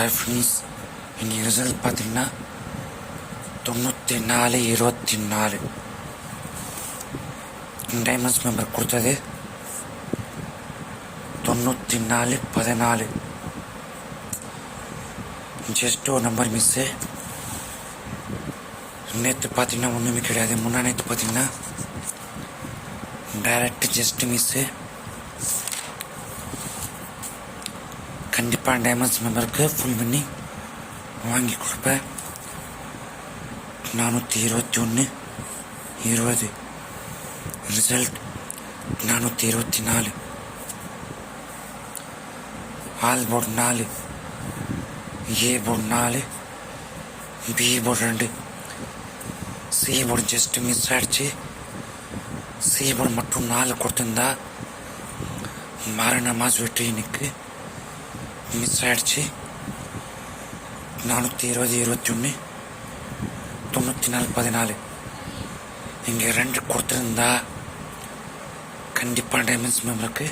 Hi friends இன்னைக்கு result பார்த்தீங்கன்னா தொண்ணூற்றி நாலு இருபத்தி நாலு டைமண்ட்ஸ் மெம்பர் கொடுத்தது. தொண்ணூற்றி நாலு பதினாலு. ஜஸ்ட் ஒரு நம்பர் மிஸ்ஸு நேற்று பார்த்தீங்கன்னா ஒன்றுமே கிடையாது. முன்னா நேற்று பார்த்தீங்கன்னா டைரக்ட் ஜஸ்ட் மிஸ்ஸு கண்டிப்பாக டைமண்ட்ஸ் மெம்பருக்கு ஃபுல் பண்ணி வாங்கி கொடுப்பேன் நானூற்றி இருபத்தி ஒன்று இருபது ரிசல்ட் நானூற்றி இருபத்தி நாலு ஆல் போர்டு நாலு ஏ போர்டு நாலு பி போர்டு ரெண்டு சி போர்டு ஜஸ்ட் மிஸ் ஆயிடுச்சு சி போர்டு மட்டும் நாலு கொடுத்துருந்தா மரணமாக வெற்றி எனக்கு மிஸ் ஆயிடுச்சு. நானூற்றி இருபது இருபத்தி ஒன்று தொண்ணூற்றி நாலு பதினாலு. இங்கே ரெண்டு கொடுத்துருந்தா கண்டிப்பாக டைமண்ட்ஸ் மெம்பருக்கு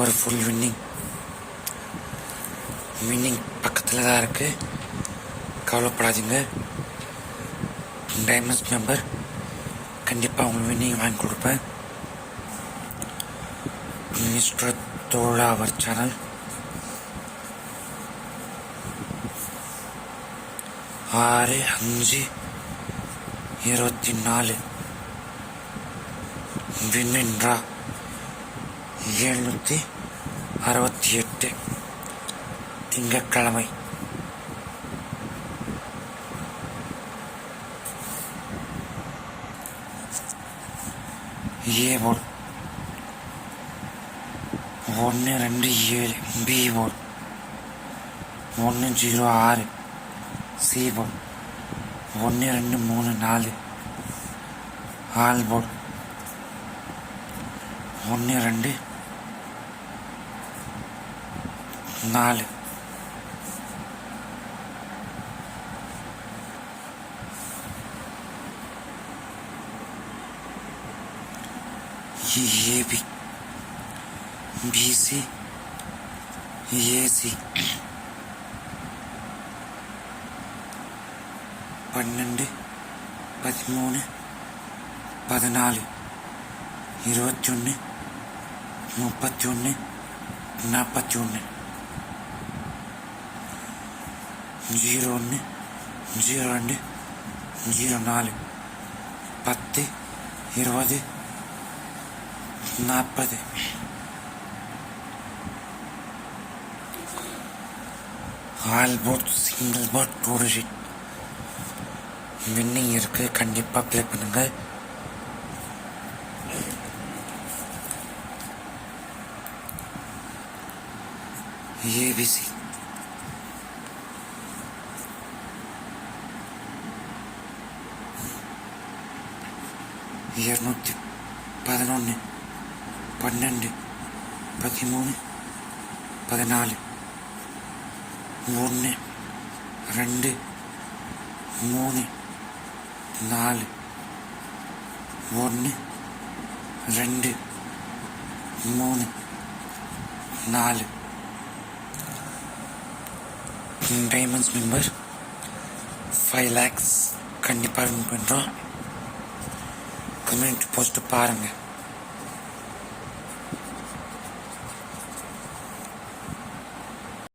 ஒரு ஃபுல் வின்னிங் வின்னிங் பக்கத்தில் தான் இருக்குது கவலைப்படாதீங்க. டைமண்ட்ஸ் மெம்பர் கண்டிப்பாக உங்களுக்கு வின்னிங் வாங்கி கொடுப்பேன். மிஸ்டர் தோழா அவர் சேனல் ஆறு அஞ்சு இருபத்தி நாலு வின்னின்றா எழுநூற்றி அறுபத்தி எட்டு திங்கட்கிழமை. ஏ போர்டு ஒன்று ரெண்டு ஏழு பி போர்டு ஒன்று ஜீரோ ஆறு. சீபம் ஒன்று ரெண்டு மூணு நாலு. ஆல்போர்ட் ஒன்று ரெண்டு. நாலு. A B. B C. A C. பன்னெண்டு பதிமூணு பதினாலு இருபத்தி ஒன்று முப்பத்தி ஒன்று நாற்பத்தி ஒன்று ஜீரோ ஒன்று ஜீரோ ரெண்டு ஜீரோ நாலு பத்து இருபது நாற்பது all board single board two digit winning இருக்கு. கண்டிப்பா ப்ளே பண்ணுங்க. ஏபிசி இரநூத்தி பதினொன்று பன்னெண்டு பதிமூணு பதினாலு ஒன்று ரெண்டு மூணு நாலு ஒன்று ரெண்டு மூணு நாலு டைமண்ட்ஸ் மெம்பர் ஃபைவ் லேக்ஸ் கண்டிப்பாக வின் பண்ணுறோம் கம்யூனிட்டி போஸ்ட்டு பாருங்கள்